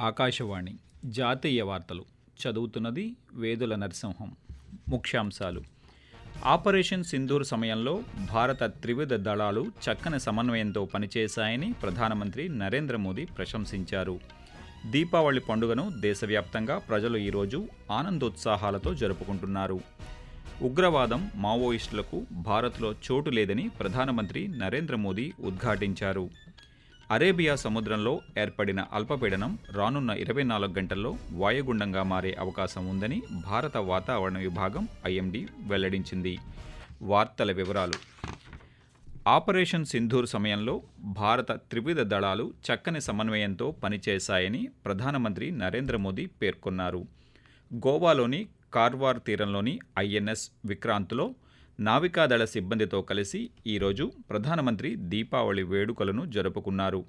ఆకాశవాణి జాతీయ వార్తలు. చదువుతున్నది వేదుల నరసింహం. ముఖ్యాంశాలు. ఆపరేషన్ సింధూర్ సమయంలో భారత త్రివిధ దళాలు చక్కని సమన్వయంతో పనిచేశాయని ప్రధానమంత్రి నరేంద్ర మోదీ ప్రశంసించారు. దీపావళి పండుగను దేశవ్యాప్తంగా ప్రజలు ఈరోజు ఆనందోత్సాహాలతో జరుపుకుంటున్నారు. ఉగ్రవాదం మావోయిస్టులకు భారత్లో చోటు లేదని ప్రధానమంత్రి నరేంద్ర మోదీ ఉద్ఘాటించారు. అరేబియా సముద్రంలో ఏర్పడిన అల్పపీడనం రానున్న ఇరవై నాలుగు గంటల్లో వాయుగుండంగా మారే అవకాశం ఉందని భారత వాతావరణ విభాగం ఐఎండీ వెల్లడించింది. వార్తల వివరాలు. ఆపరేషన్ సింధూర్ సమయంలో భారత త్రివిధ దళాలు చక్కని సమన్వయంతో పనిచేశాయని ప్రధానమంత్రి నరేంద్ర మోదీ పేర్కొన్నారు. గోవాలోని కార్వార్ తీరంలోని ఐఎన్ఎస్ విక్రాంత్లో నావికాదళ సిబ్బందితో కలిసి ఈరోజు ప్రధానమంత్రి దీపావళి వేడుకలను జరుపుకున్నారు.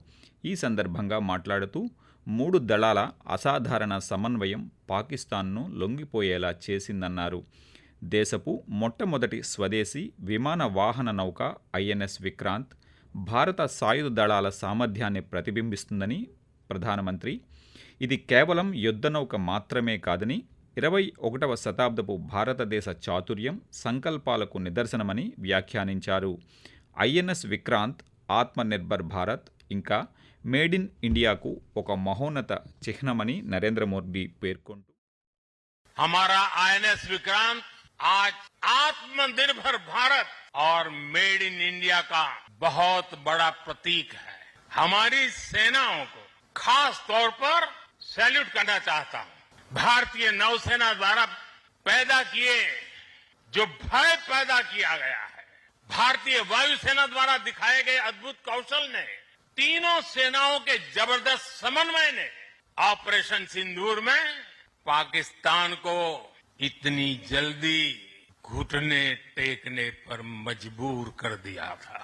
ఈ సందర్భంగా మాట్లాడుతూ మూడు దళాల అసాధారణ సమన్వయం పాకిస్తాన్ను లొంగిపోయేలా చేసిందన్నారు. దేశపు మొట్టమొదటి స్వదేశీ విమాన వాహన నౌక ఐఎన్ఎస్ విక్రాంత్ భారత సాయుధ దళాల సామర్థ్యాన్ని ప్రతిబింబిస్తుందని ప్రధానమంత్రి ఇది కేవలం యుద్ధనౌక మాత్రమే కాదని ఇరవై ఒకటవ శతాబ్దపు భారతదేశ చాతుర్యం సంకల్పాలకు నిదర్శనమని వ్యాఖ్యానించారు ఐఎన్ఎస్ విక్రాంత్ ఆత్మనిర్భర్ భారత్ ఇంకా మేడ్ ఇన్ ఇండియాకు ఒక మహోన్నత చిహ్నమని నరేంద్ర మోదీ పేర్కొంటూ हमारा आईएनएस विक्रांत आज आत्मनिर्भर भारत और मेड इन इंडिया का बहुत बड़ा प्रतीक है हमारी सेनाओं को खास तौर पर सैल्यूट करना चाहता हूं भारतीय नौसेना द्वारा पैदा किए, जो भय पैदा किया गया है। भारतीय वायुसेना द्वारा दिखाए गए अद्भुत कौशल ने तीनों सेनाओं के ज़बरदस्त समन्वय ने ऑपरेशन सिंदूर में पाकिस्तान को इतनी जल्दी घुटने टेकने पर मजबूर कर दिया था।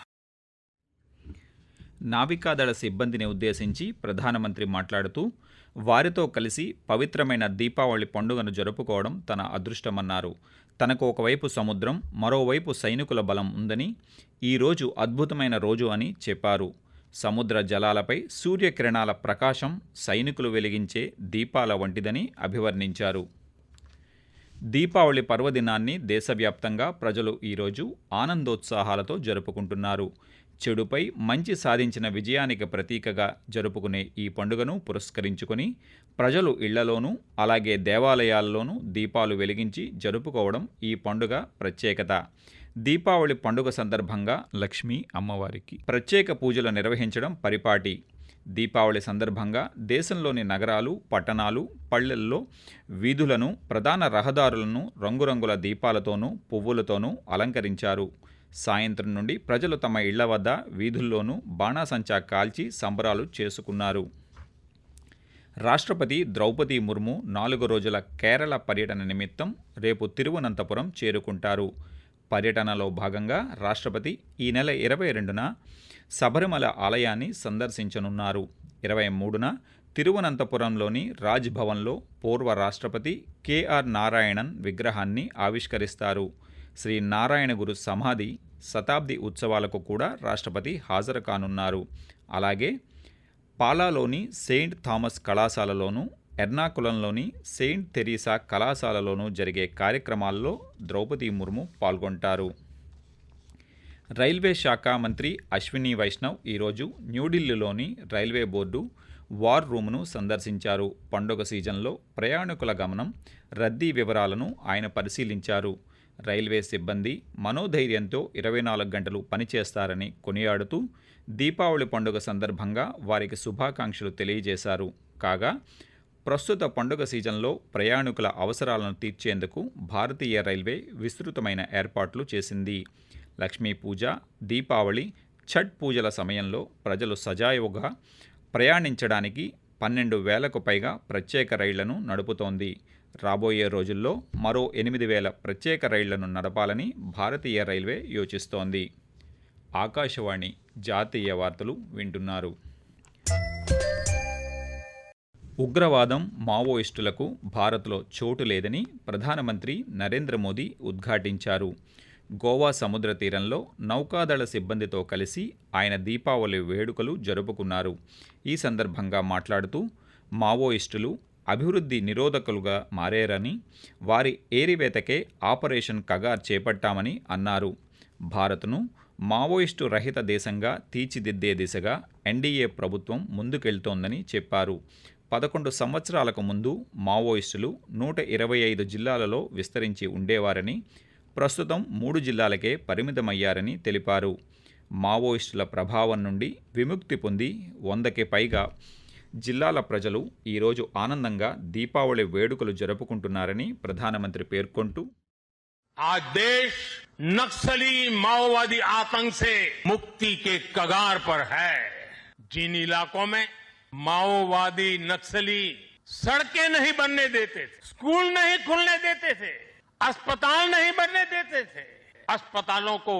నావికాదళ సిబ్బందిని ఉద్దేశించి ప్రధానమంత్రి మాట్లాడుతూ వారితో కలిసి పవిత్రమైన దీపావళి పండుగను జరుపుకోవడం తన అదృష్టమన్నారు. తనకు ఒకవైపు సముద్రం మరోవైపు సైనికుల బలం ఉందని ఈరోజు అద్భుతమైన రోజు అని చెప్పారు. సముద్ర జలాలపై సూర్యకిరణాల ప్రకాశం సైనికులు వెలిగించే దీపాల వంటిదని అభివర్ణించారు. దీపావళి పర్వదినాన్ని దేశవ్యాప్తంగా ప్రజలు ఈరోజు ఆనందోత్సాహాలతో జరుపుకుంటున్నారు. చెడుపై మంచి సాధించిన విజయానికి ప్రతీకగా జరుపుకునే ఈ పండుగను పురస్కరించుకొని ప్రజలు ఇళ్ళలోనూ అలాగే దేవాలయాల్లోనూ దీపాలు వెలిగించి జరుపుకోవడం ఈ పండుగ ప్రత్యేకత. దీపావళి పండుగ సందర్భంగా లక్ష్మీ అమ్మవారికి ప్రత్యేక పూజలు నిర్వహించడం పరిపాటి. దీపావళి సందర్భంగా దేశంలోని నగరాలు పట్టణాలు పల్లెల్లో వీధులను ప్రధాన రహదారులను రంగురంగుల దీపాలతోనూ పువ్వులతోనూ అలంకరించారు. సాయంత్రం నుండి ప్రజలు తమ ఇళ్ళ వద్ద వీధుల్లోనూ బాణాసంచా కాల్చి సంబరాలు చేసుకున్నారు. రాష్ట్రపతి ద్రౌపది ముర్ము నాలుగు రోజుల కేరళ పర్యటన నిమిత్తం రేపు తిరువనంతపురం చేరుకుంటారు. పర్యటనలో భాగంగా రాష్ట్రపతి ఈ నెల ఇరవై రెండున శబరిమల ఆలయాన్ని సందర్శించనున్నారు. ఇరవై మూడున తిరువనంతపురంలోని రాజ్భవన్లో పూర్వ రాష్ట్రపతి కెఆర్ నారాయణన్ విగ్రహాన్ని ఆవిష్కరిస్తారు. శ్రీ నారాయణ గురు సమాధి శతాబ్ది ఉత్సవాలకు కూడా రాష్ట్రపతి హాజరు కానున్నారు అలాగే పాలాలోని సెయింట్ థామస్ కళాశాలలోనూ ఎర్నాకులంలోని సెయింట్ తెరీసా కళాశాలలోనూ జరిగే కార్యక్రమాల్లో ద్రౌపది ముర్ము పాల్గొంటారు. రైల్వే శాఖ మంత్రి అశ్విని వైష్ణవ్ ఈరోజు న్యూఢిల్లీలోని రైల్వే బోర్డు వార్ రూమ్ను సందర్శించారు. పండుగ సీజన్లో ప్రయాణికుల గమనం రద్దీ వివరాలను ఆయన పరిశీలించారు. రైల్వే సిబ్బంది మనోధైర్యంతో ఇరవై నాలుగు గంటలు పనిచేస్తారని కొనియాడుతూ దీపావళి పండుగ సందర్భంగా వారికి శుభాకాంక్షలు తెలియజేశారు. కాగా ప్రస్తుత పండుగ సీజన్లో ప్రయాణికుల అవసరాలను తీర్చేందుకు భారతీయ రైల్వే విస్తృతమైన ఏర్పాట్లు చేసింది. లక్ష్మీ పూజ దీపావళి ఛట్ పూజల సమయంలో ప్రజలు సజావుగా ప్రయాణించడానికి పన్నెండు వేలకు పైగా ప్రత్యేక రైళ్ళను నడుపుతోంది. రాబోయే రోజుల్లో మరో ఎనిమిది వేల ప్రత్యేక రైళ్ళను నడపాలని భారతీయ రైల్వే యోచిస్తోంది. ఆకాశవాణి జాతీయ వార్తలు వింటున్నారు. ఉగ్రవాదం మావోయిస్టులకు భారత్లో చోటు లేదని ప్రధానమంత్రి నరేంద్ర మోదీ ఉద్ఘాటించారు. గోవా సముద్ర తీరంలో నౌకాదళ సిబ్బందితో కలిసి ఆయన దీపావళి వేడుకలు జరుపుకున్నారు. ఈ సందర్భంగా మాట్లాడుతూ మావోయిస్టులు అభివృద్ధి నిరోధకులుగా మారారని వారి ఏరివేతకే ఆపరేషన్ కగార్ చేపట్టామని అన్నారు. భారత్ను మావోయిస్టు రహిత దేశంగా తీర్చిదిద్దే దిశగా ఎన్డీఏ ప్రభుత్వం ముందుకెళ్తోందని చెప్పారు. పదకొండు సంవత్సరాలకు ముందు మావోయిస్టులు నూట ఇరవై ఐదు జిల్లాలలో విస్తరించి ఉండేవారని ప్రస్తుతం మూడు జిల్లాలకే పరిమితమయ్యారని తెలిపారు. మావోయిస్టుల ప్రభావం నుండి విముక్తి పొంది వందకి పైగా జిల్లాల ప్రజలు ఈరోజు ఆనందంగా దీపావళి వేడుకలు జరుపుకుంటున్నారని ప్రధానమంత్రి పేర్కొంటూ आज देश नक्सली माओवादी आतंक से मुक्ति के कगार पर है जिन इलाकों में माओवादी नक्सली सड़कें नहीं बनने देते थे स्कूल नहीं खुलने देते थे अस्पताल नहीं बनने देते थे अस्पतालों को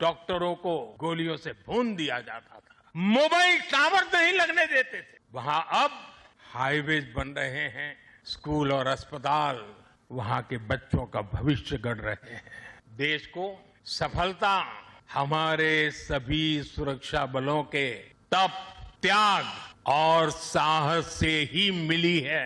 डॉक्टरों को गोलियों से भून दिया जाता था मोबाइल टावर नहीं लगने देते थे वहां अब हाईवेज बन रहे हैं स्कूल और अस्पताल वहां के बच्चों का भविष्य गढ़ रहे हैं देश को सफलता हमारे सभी सुरक्षा बलों के तप त्याग और साहस से ही मिली है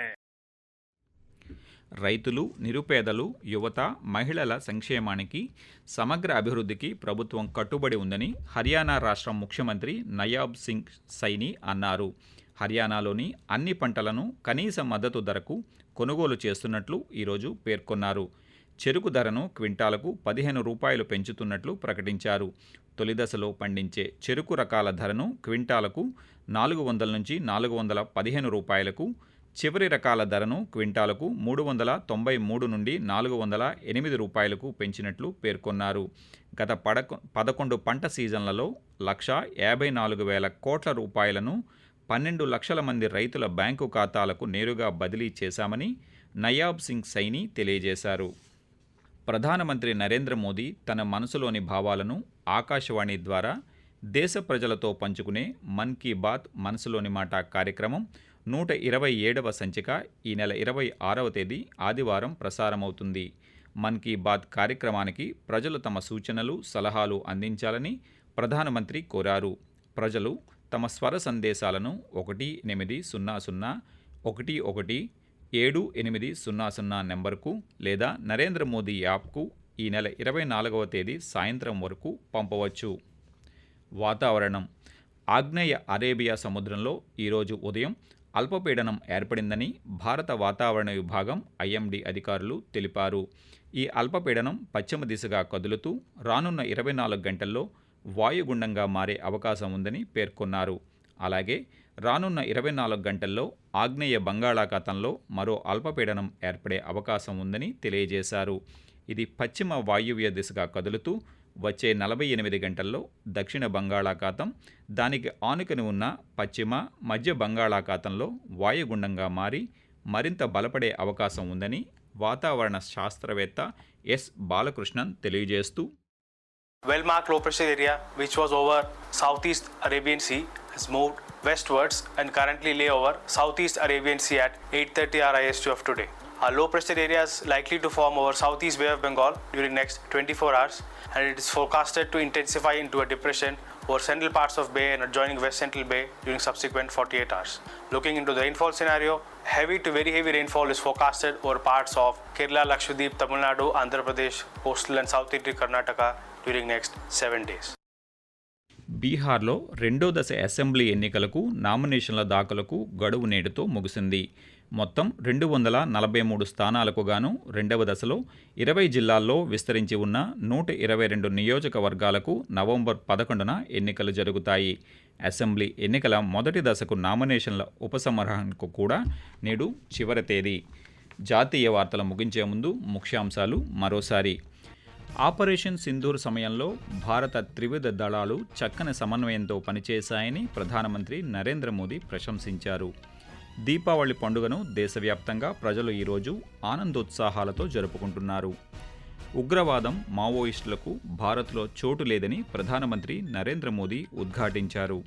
రైతులు నిరుపేదలు యువత మహిళల సంక్షేమానికి సమగ్ర అభివృద్ధికి ప్రభుత్వం కట్టుబడి ఉందని హర్యానా రాష్ట్ర ముఖ్యమంత్రి నయాబ్ సింగ్ సైని అన్నారు హర్యానాలోని అన్ని పంటలను కనీస మద్దతు ధరకు కొనుగోలు చేస్తున్నట్లు ఈరోజు పేర్కొన్నారు. చెరుకు ధరను క్వింటాలకు పదిహేను రూపాయలు పెంచుతున్నట్లు ప్రకటించారు. తొలి దశలో పండించే చెరుకు రకాల ధరను క్వింటాలకు నాలుగు వందల నుంచి నాలుగు వందల పదిహేను రూపాయలకు చివరి రకాల ధరను క్వింటాలకు మూడు వందల తొంభై మూడు నుండి నాలుగు వందల ఎనిమిది రూపాయలకు పెంచినట్లు పేర్కొన్నారు. గత పడక పదకొండు పంట సీజన్లలో లక్ష యాభై నాలుగు వేల కోట్ల రూపాయలను పన్నెండు లక్షల మంది రైతుల బ్యాంకు ఖాతాలకు నేరుగా బదిలీ చేశామని నయాబ్ సింగ్ సైని తెలియజేశారు. ప్రధానమంత్రి నరేంద్ర మోదీ తన మనసులోని భావాలను ఆకాశవాణి ద్వారా దేశ ప్రజలతో పంచుకునే మన్ కీ బాత్ మనసులోని మాట కార్యక్రమం నూట ఇరవై ఏడవ సంచిక ఈ నెల ఇరవై ఆరవ తేదీ ఆదివారం ప్రసారమవుతుంది. మన్ కీ బాత్ కార్యక్రమానికి ప్రజలు తమ సూచనలు సలహాలు అందించాలని ప్రధానమంత్రి కోరారు. ప్రజలు తమ స్వర సందేశాలను ఒకటి ఎనిమిది సున్నా సున్నా ఒకటి ఒకటి ఏడు ఎనిమిది సున్నా సున్నా నెంబర్కు లేదా నరేంద్ర మోదీ యాప్కు ఈ నెల ఇరవై నాలుగవ తేదీ సాయంత్రం వరకు పంపవచ్చు. వాతావరణం. ఆగ్నేయ అరేబియా సముద్రంలో ఈరోజు ఉదయం అల్పపీడనం ఏర్పడిందని భారత వాతావరణ విభాగం ఐఎండీ అధికారులు తెలిపారు. ఈ అల్పపీడనం పశ్చిమ దిశగా కదులుతూ రానున్న ఇరవై నాలుగు గంటల్లో వాయుగుండంగా మారే అవకాశం ఉందని పేర్కొన్నారు. అలాగే రానున్న ఇరవై నాలుగు గంటల్లో ఆగ్నేయ బంగాళాఖాతంలో మరో అల్పపీడనం ఏర్పడే అవకాశం ఉందని తెలియజేశారు. ఇది పశ్చిమ వాయువ్య దిశగా కదులుతూ వచ్చే నలభై ఎనిమిది గంటల్లో దక్షిణ బంగాళాఖాతం దానికి ఆనుకని ఉన్న పశ్చిమ మధ్య బంగాళాఖాతంలో వాయుగుండంగా మారి మరింత బలపడే అవకాశం ఉందని వాతావరణ శాస్త్రవేత్త ఎస్ బాలకృష్ణన్ తెలియజేస్తూ well marked low pressure area which was over southeast Arabian Sea has moved westwards and currently lay over southeast Arabian Sea at 8:30 RIST of today. A low pressure area is likely to form over southeast Bay of Bengal during next 24 hours and it is forecasted to intensify into a depression over central parts of Bay and adjoining West Central Bay during subsequent 48 hours. Looking into the rainfall scenario, heavy to very heavy rainfall is forecasted over parts of Kerala, Lakshadweep, Tamil Nadu, Andhra Pradesh, coastal and south Indian Karnataka during next seven days బీహార్లో రెండో దశ assembly ఎన్నికలకు నామినేషన్ల దాఖలకు గడువు నేడుతో ముగిసింది. మొత్తం రెండు వందల నలభై మూడు స్థానాలకు గాను రెండవ దశలో ఇరవై జిల్లాల్లో విస్తరించి ఉన్న నూట ఇరవై రెండు నియోజకవర్గాలకు నవంబర్ పదకొండున ఎన్నికలు జరుగుతాయి. అసెంబ్లీ ఎన్నికల మొదటి దశకు నామినేషన్ల ఉపసంహరణకు కూడా నేడు చివరి తేదీ. జాతీయ వార్తలు ముగించే ముందు ముఖ్యాంశాలు మరోసారి. ఆపరేషన్ సింధూర్ సమయంలో భారత త్రివిధ దళాలు చక్కని సమన్వయంతో పనిచేశాయని ప్రధానమంత్రి నరేంద్ర మోదీ ప్రశంసించారు. దీపావళి పండుగను దేశవ్యాప్తంగా ప్రజలు ఈరోజు ఆనందోత్సాహాలతో జరుపుకుంటున్నారు. ఉగ్రవాదం మావోయిస్టులకు భారత్లో చోటు లేదని ప్రధానమంత్రి నరేంద్ర మోదీ ఉద్ఘాటించారు.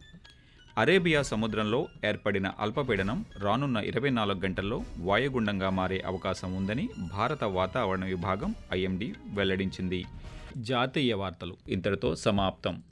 అరేబియా సముద్రంలో ఏర్పడిన అల్పపీడనం రానున్న ఇరవై నాలుగు గంటల్లో వాయుగుండంగా మారే అవకాశం ఉందని భారత వాతావరణ విభాగం ఐఎండీ వెల్లడించింది. జాతీయ వార్తలు ఇంతటితో సమాప్తం.